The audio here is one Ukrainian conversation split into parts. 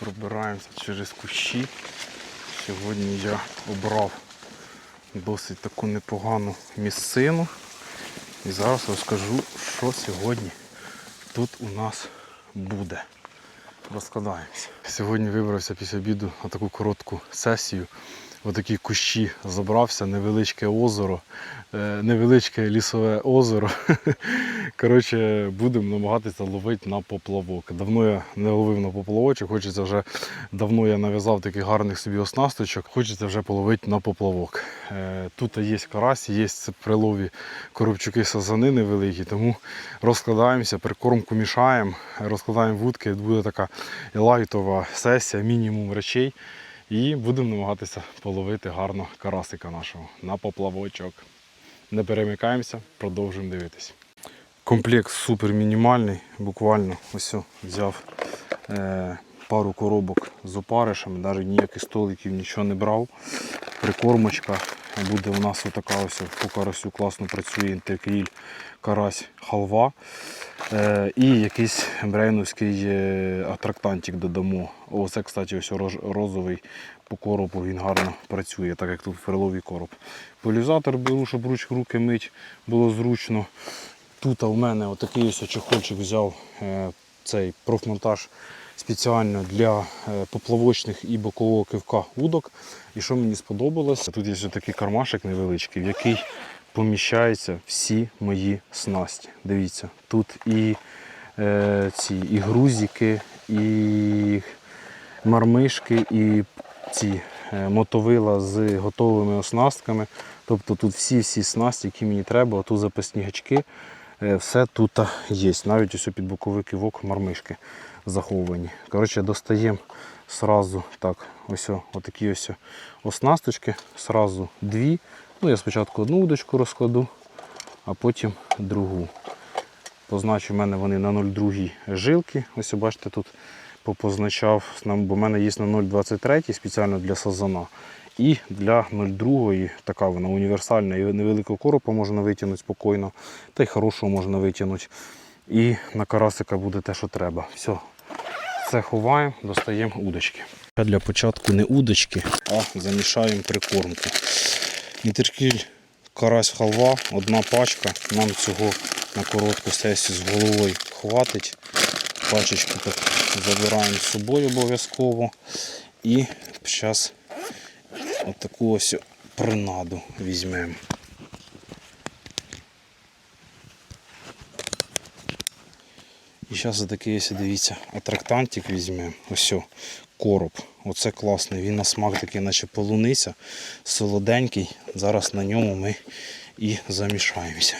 пробираємося через кущі. Сьогодні я обрав досить таку непогану місцину. І зараз розкажу, що сьогодні тут у нас буде. Розкладаємося. Сьогодні вибрався після обіду на таку коротку сесію. Отакі кущі забрався, невеличке озеро, е, невеличке лісове озеро. Коротше, будемо намагатися ловити на поплавок. Давно я не ловив на поплавочок, хочеться вже давно я нав'язав таких гарних собі оснасточок, хочеться вже половити на поплавок. Е, Тут є карась, є прилові коробчуки сазани невеликі, тому розкладаємося, прикормку мішаємо, розкладаємо вудки, буде така лайтова сесія, мінімум речей. І будемо намагатися половити гарно карасика нашого на поплавочок. Не перемикаємося, продовжуємо дивитись. Комплект супер мінімальний, буквально ось взяв е, пару коробок з опаришами, навіть ніяких столиків нічого не брав. Прикормочка буде у нас отака ось по карасю класно працює інтеркріль, карась, халва. Е, і якийсь брейновський е, атрактантик додамо. Оце, кстати, ось розовий по коробу він гарно працює, так як тут ферловий короб. Полізатор беру, щоб руч, руки мить було зручно. Тут у мене отакий ось чехольчик взяв е, цей профмонтаж спеціально для е, поплавочних і бокового кивка удок. І що мені сподобалось, тут є ось такий кармашик невеличкий, в який поміщаються всі мої снасті. Дивіться, тут і е, ці і грузики, і мармишки, і ці мотовила з готовими оснастками. Тобто тут всі-всі снасті, які мені треба, тут запасні гачки, все тут є. Навіть ось під боковий кивок мармишки заховані. Коротше, достаємо сразу так, ось отакі ось оснасточки, сразу дві. Ну, я спочатку одну удочку розкладу, а потім другу. Позначу, в мене вони на 0,2 жилки. Ось бачите, тут попозначав, бо в мене є на 0,23 спеціально для сазана. І для 0,2 така вона універсальна і невеликого коропа можна витягнути спокійно, та й хорошого можна витягнути. І на карасика буде те, що треба. Все, це ховаємо, достаємо удочки. Для початку не удочки, а замішаємо прикормку. Інтеркіль карась халва, одна пачка. Нам цього на коротку сесію з головою хватить. Пачечку так забираємо з собою обов'язково. І зараз отаку ось принаду візьмемо. І зараз такий ось, дивіться, атрактантик візьмемо. Ось короб. Оце класний. Він на смак такий, наче полуниця, солоденький. Зараз на ньому ми і замішаємося.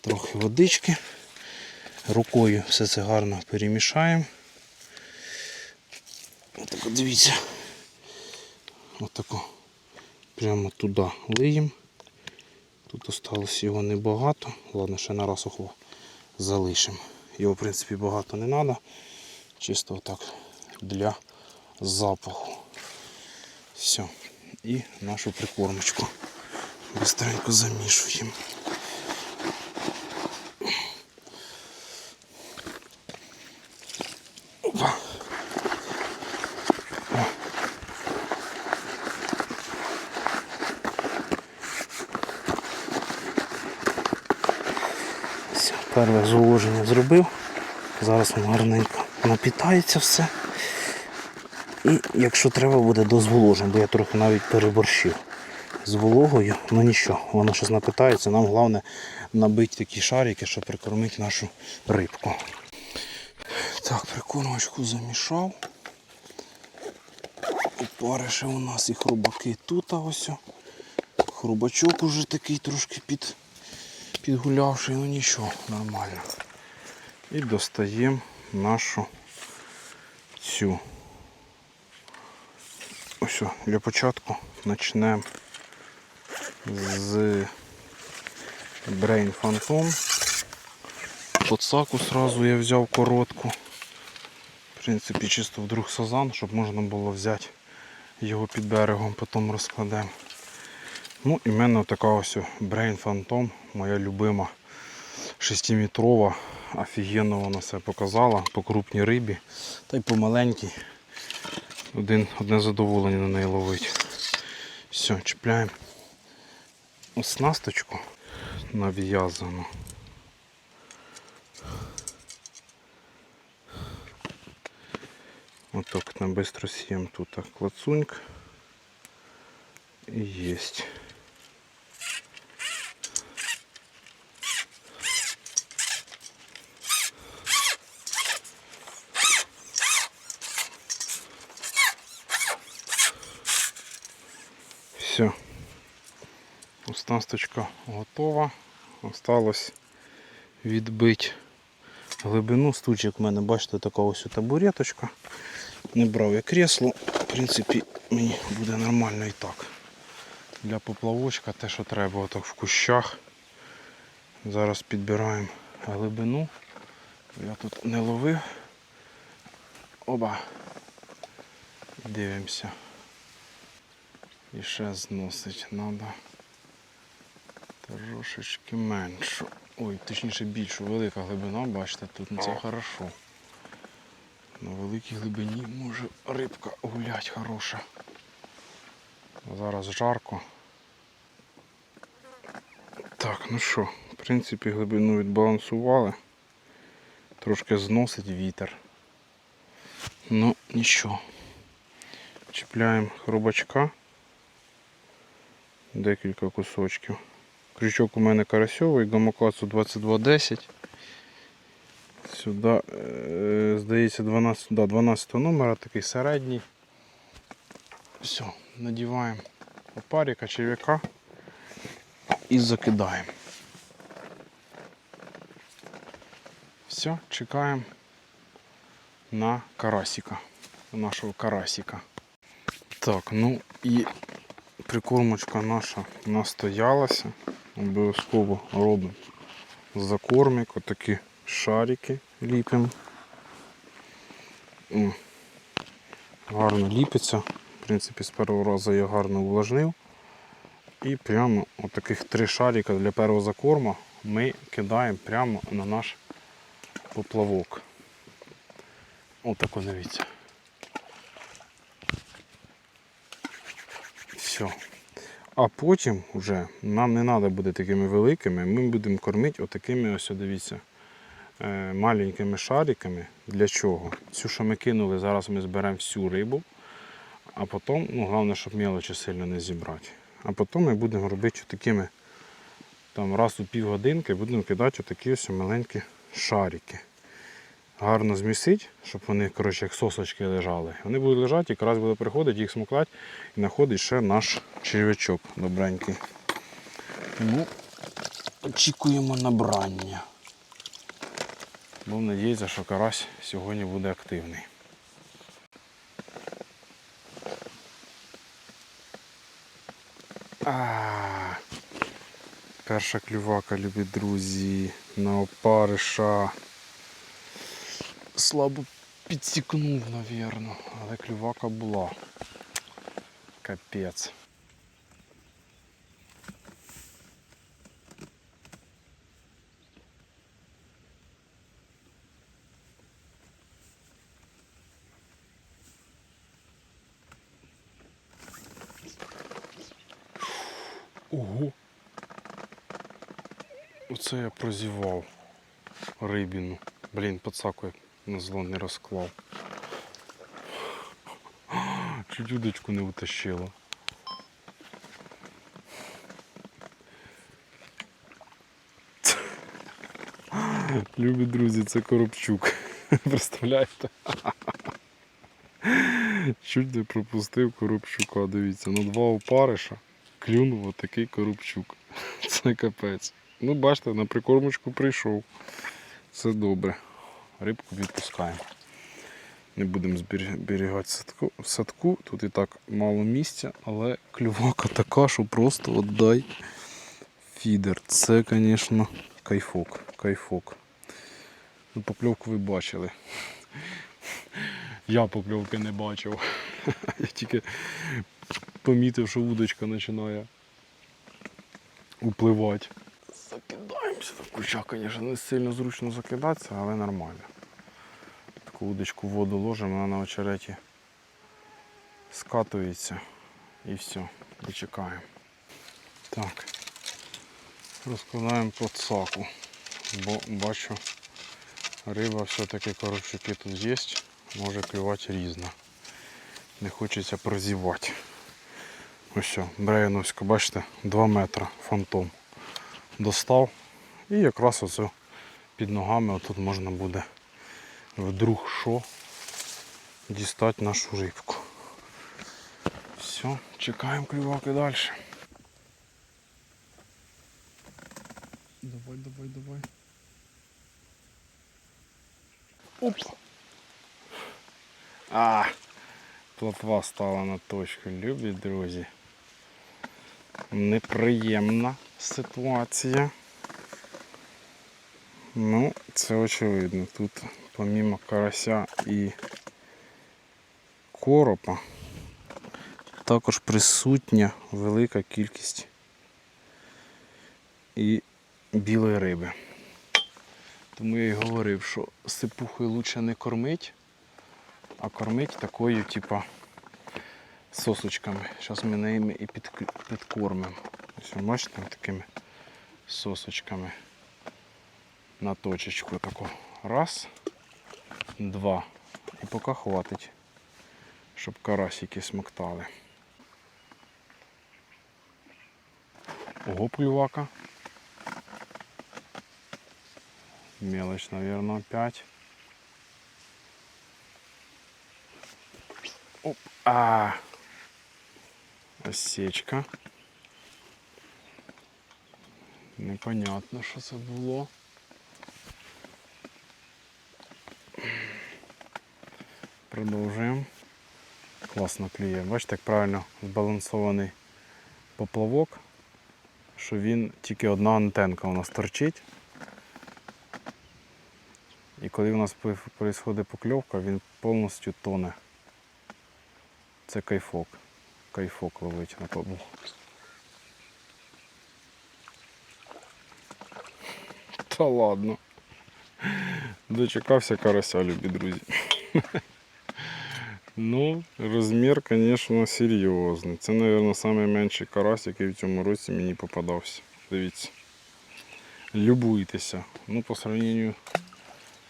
Трохи водички. Рукою все це гарно перемішаємо. Отак от дивіться. Отако. Прямо туди лиємо. Тут осталось його небагато. Ладно, ще на раз охо залишимо. Його, в принципі, багато не треба. Чисто отак для запаху. Все. І нашу прикормочку. Быстренько замішуємо. Опа. О. Все, перше зволоження зробив. Зараз воно гарненько напітається все. І якщо треба буде дозволожимо, бо я трохи навіть переборщив з вологою, ну нічого, воно щось напитається. Нам головне набити такі шарики, щоб прикормити нашу рибку. Так, прикормочку замішав. Опариші у нас і хрубаки тут ось. Хрубачок уже такий трошки під, підгулявший, ну нічого, нормально. І достаємо нашу цю. Ось для початку почнемо з Brain Phantom. Подсаку сразу я взяв коротку. В принципі, чисто вдруг сазан, щоб можна було взяти його під берегом, потім розкладемо. Ну і в мене така ось Brain Phantom, моя любима 6-метрова. Офігенно вона себе показала по крупній рибі. Та й по маленькій Один, одне задоволення на неї ловить. Все, чіпляємо оснасточку нав'язану. Отак на быстро съем тут так клацуньк. И есть. Все. Оснасточка готова. Осталось відбити глибину. Стучик в мене, бачите, така ось табуреточка. Не брав я кресло. В принципі, мені буде нормально і так. Для поплавочка те, що треба, отак в кущах. Зараз підбираємо глибину. Я тут не ловив. Оба. Дивимося. І ще зносить треба трошечки меншу. Ой, точніше більшу, велика глибина, бачите, тут ну це хорошо. На великій глибині може рибка гулять хороша. Зараз жарко. Так, ну що, в принципі глибину відбалансували. Трошки зносить вітер. Ну нічого. Чіпляємо хробачка. Декілька кусочків. Крючок у мене карасьовий, гамакацу 2210. Сюди, е, здається, 12, да, 12 номера, такий середній. Все, надіваємо опаріка, черв'яка і закидаємо. Все, чекаємо на карасика, нашого карасика. Так, ну і прикормочка наша настоялася. Обов'язково робимо закормик, отакі шарики ліпимо. Гарно ліпиться. В принципі, з першого разу я гарно увлажнив. І прямо отаких три шарика для першого закорму ми кидаємо прямо на наш поплавок. Отако дивіться. Все. А потім вже нам не треба буде такими великими, ми будемо кормити отакими ось, дивіться, е, маленькими шариками. Для чого? Цю, що ми кинули, зараз ми зберемо всю рибу, а потім, ну головне, щоб мелочі сильно не зібрати. А потім ми будемо робити такими там раз у півгодинки будемо кидати отакі ось маленькі шарики. Гарно змісити, щоб вони коротше, як сосочки лежали. Вони будуть лежати, якраз буде приходити, їх смоклати і знаходить ще наш черв'ячок добренький. Тому очікуємо набрання. Був надіятися, що карась сьогодні буде активний. А, перша клювака, любі друзі, на опариша. Слабо підсікнув, навірно, але клювака була. Капець. Ого. Оце я прозівав рибіну. Блін, на зло не розклав. Чуть удочку не утащило. Любі друзі, це Коробчук. Представляєте? Чуть не пропустив Коробчука, дивіться, на два опариша клюнув отакий Коробчук. Це капець. Ну, бачите, на прикормочку прийшов. Це добре. Рибку відпускаємо. Не будемо зберігати в садку. Тут і так мало місця, але клювака така, що просто отдай фідер. Це, звісно, кайфок. кайфок. Ну, покльовку ви бачили. Я покльовки не бачив. Я тільки помітив, що удочка починає upливати. Закидаємося в куча, звісно, не сильно зручно закидатися, але нормально. Таку удочку в воду ложимо, вона на очереті скатується і все, і чекаємо. Так, розкладаємо подсаку, бо бачу, риба все-таки коробчики тут є, може клювати різно. Не хочеться прозівати. Ось що, Брейновська, бачите, 2 метри фантом. Достав і якраз оце під ногами отут можна буде вдруг що дістати нашу рибку. Все, чекаємо клюваки далі. Давай, давай, давай. Оп! А, плотва стала на точку, любі друзі. Неприємна ситуація. Ну, це очевидно. Тут помімо карася і коропа також присутня велика кількість і білої риби. Тому я й говорив, що сипухою лучше не кормить, а кормить такою, типа, сосочками. Зараз ми ними і підкормимо. Ось бачите, такими сосочками на точечку таку. Раз, два. І поки хватить, щоб карасики смоктали. Ого, плювака. Мелочь, наверное, опять. Оп. А. Осечка. Непонятно, що це було. Продовжуємо. Класно клює. Бачите, як правильно збалансований поплавок, що він тільки одна антенка у нас торчить. І коли у нас відбувається покльовка, він повністю тоне. Це кайфок. Кайфок ловить на поплавок. Та ладно. Дочекався карася, любі друзі. Ну, розмір, звісно, серйозний. Це, мабуть, найменший карась, який в цьому році мені попадався. Дивіться. Любуйтеся. Ну, по сравнению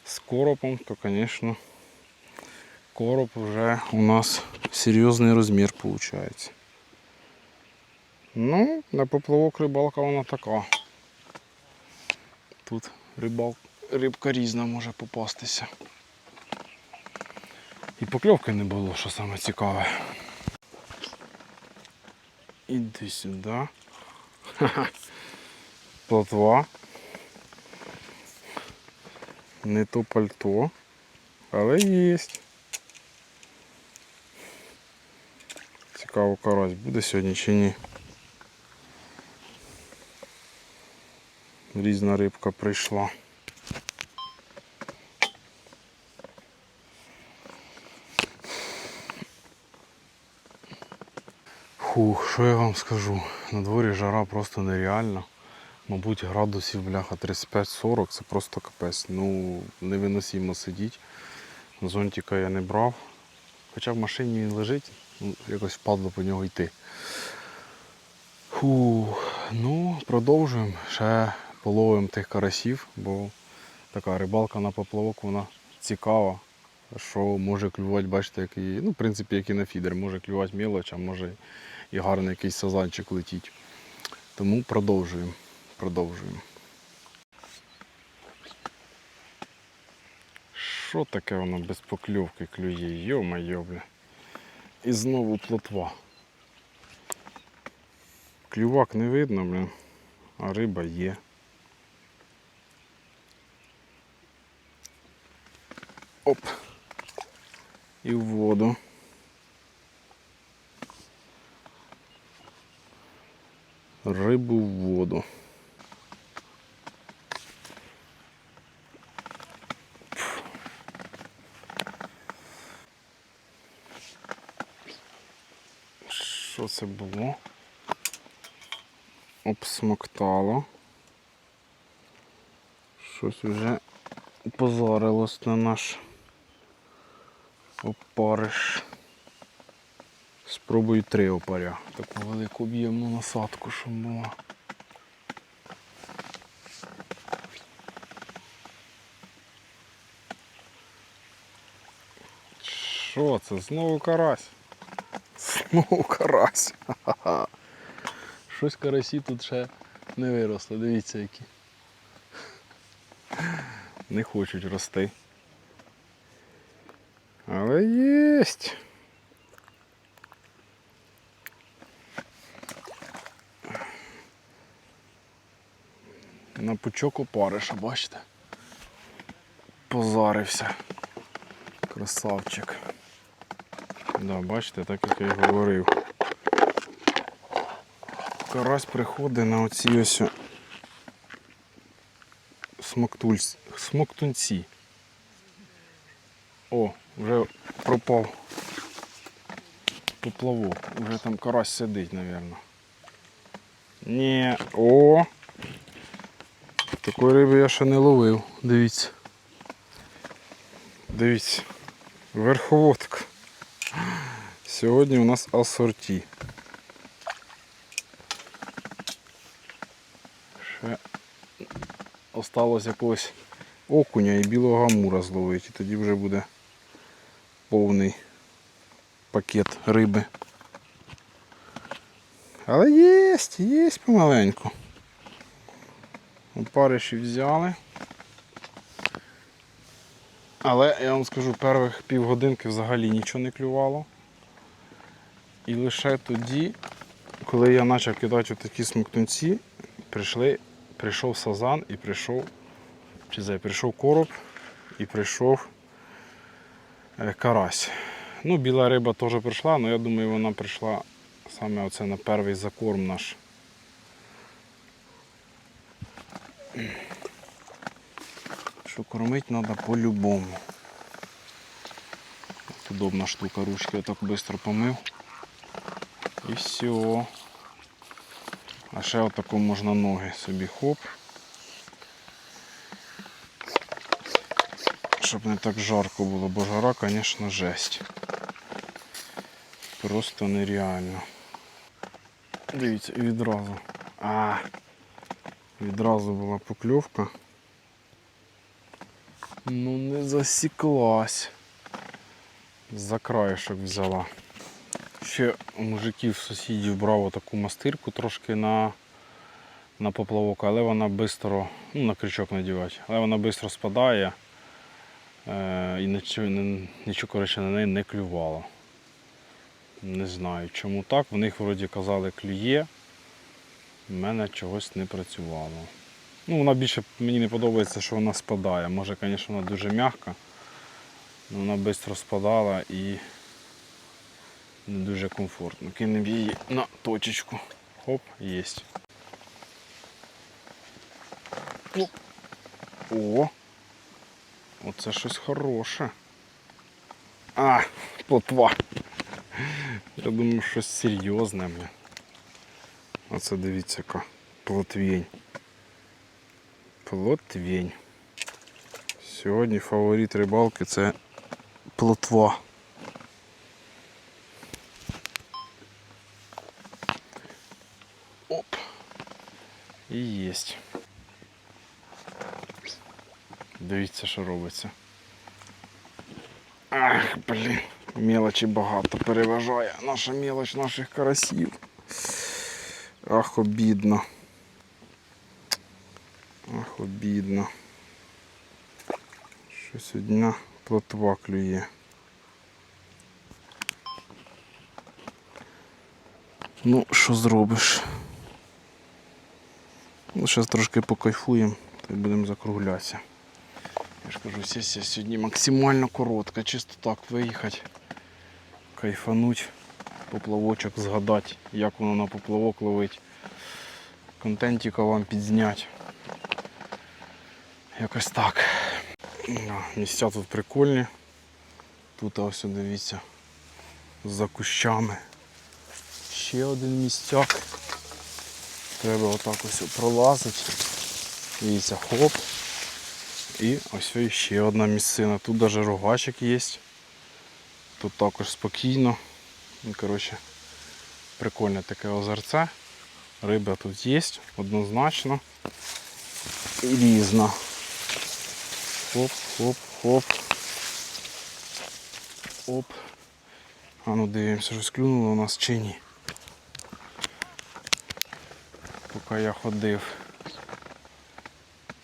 з коропом, то, звісно, короб вже у нас серйозний розмір виходить. Ну, на поплавок рибалка вона така. Тут рибал, рибка різна може попастися. І покльовки не було, що саме цікаве. Іди сюди. Ха-ха. Плотва. Не то пальто, але є. Цікаво карась буде сьогодні чи ні. Різна рибка прийшла. Фух, що я вам скажу? На дворі жара просто нереальна. Мабуть, градусів бляха 35-40 це просто капець. Ну, невиносимо сидіти. Зонтика я не брав. Хоча в машині він лежить, ну, якось впадло по нього йти. Фух, ну, продовжуємо. Ще половимо тих карасів, бо така рибалка на поплавок, вона цікава. Що може клювати, бачите, як і, ну, в принципі, як і на фідер, може клювати мілоч, а може і гарний якийсь сазанчик летіть. Тому продовжуємо. Продовжуємо. Що таке воно без покльовки клює? Йо-майо, бля. І знову плотва. Клювак не видно, бля, а риба є. Оп. І в воду. Рибу в воду. Що це було? Обсмоктало. Щось вже позарилось на наш опариш. Спробую три опаря. Таку велику об'ємну насадку, щоб була. Що це? Знову карась? Знову карась. Ха-ха-ха. Щось карасі тут ще не виросли. Дивіться які. Не хочуть рости. Але єсть. На пучок опариша, бачите? Позарився. Красавчик. Да, бачите, так як я й говорив. Карась приходить на оці ось смоктульс- смоктунці. О, вже пропав поплавок. Вже там карась сидить, мабуть. Ні, о! Такої риби я ще не ловив. Дивіться. Дивіться. Верховодка. Сьогодні у нас асорті. Ще осталось якогось окуня і білого амура зловити. І тоді вже буде повний пакет риби. Але єсть, єсть помаленьку. Опариші взяли. Але я вам скажу, перших півгодинки взагалі нічого не клювало. І лише тоді, коли я почав кидати такі смоктунці, прийшли, прийшов сазан і прийшов, чи це, прийшов короб і прийшов карась. Ну, біла риба теж прийшла, але я думаю, вона прийшла саме оце на перший закорм наш. Що кормити треба по-любому. Удобна штука, ручки я так швидко помив. І все. А ще отако можна ноги собі хоп. Щоб не так жарко було, бо жара, звісно, жесть. Просто нереально. Дивіться, відразу. А, відразу була покльовка. Ну не засіклась. За краєшок взяла. Ще у мужиків сусідів брав таку мастирку трошки на, на поплавок, але вона швидко, ну на крючок надівати, але вона швидко спадає і нічого, нічого коротше, на неї не клювало. Не знаю чому так. В них вроді казали клює. в мене чогось не працювало. Ну, вона більше мені не подобається, що вона спадає. Може, звісно, вона дуже м'яка, але вона швидко спадала і не дуже комфортно. Кинемо її на точечку. Хоп, єсть. О! Оце щось хороше. А, плотва. Я думаю, щось серйозне. бля. Оце дивіться яка плотвінь. Плотвінь. Сьогодні фаворит рибалки це плотва. Оп. І єсть. Дивіться, що робиться. Ах, блін, мелочі багато переважає наша мелоч наших карасів. Ах, обідно. Ах, обідно. Щось одна плотва клює. Ну, що зробиш? Ну, зараз трошки покайфуємо та й будемо закруглятися. Я ж кажу, сесія сьогодні максимально коротка, чисто так виїхати, кайфануть, поплавочок згадати, як воно на поплавок ловить. Контентіка вам підзняти. Якось так. Місця тут прикольні. Тут ось дивіться. За кущами. Ще один місцяк. Треба отак ось пролазити. Дивіться, хоп. І ось ще одна місцина. Тут навіть рогачик є. Тут також спокійно. Ну, коротше, прикольне таке озерце. Риба тут є, однозначно. І різна. Хоп, хоп, хоп. Оп. А ну дивимося, щось клюнуло у нас чи ні. Поки я ходив.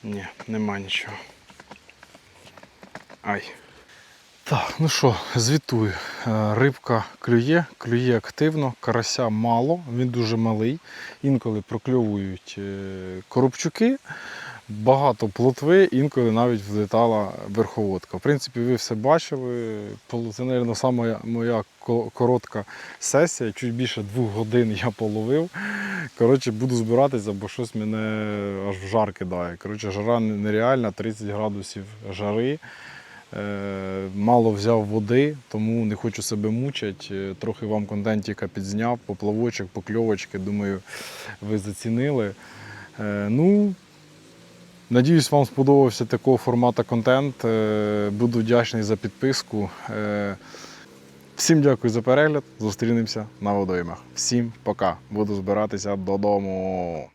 Ні, нема нічого. Ай. Так, ну що, звітую. Е, Рибка клює, клює активно, карася мало, він дуже малий. Інколи прокльовують е, коробчуки, багато плотви, інколи навіть влетала верховодка. В принципі, ви все бачили. Це, мабуть, сама моя коротка сесія. Чуть більше двох годин я половив. Коротше, буду збиратися, бо щось мене аж в жар кидає. Коротше, жара нереальна, 30 градусів жари. Е, Мало взяв води, тому не хочу себе мучити. Е, Трохи вам контентіка підзняв, поплавочок, покльовочки. Думаю, ви зацінили. Е, Ну, надіюсь, вам сподобався такого формату контент. Буду вдячний за підписку. Всім дякую за перегляд. Зустрінемося на водоймах. Всім пока. Буду збиратися додому.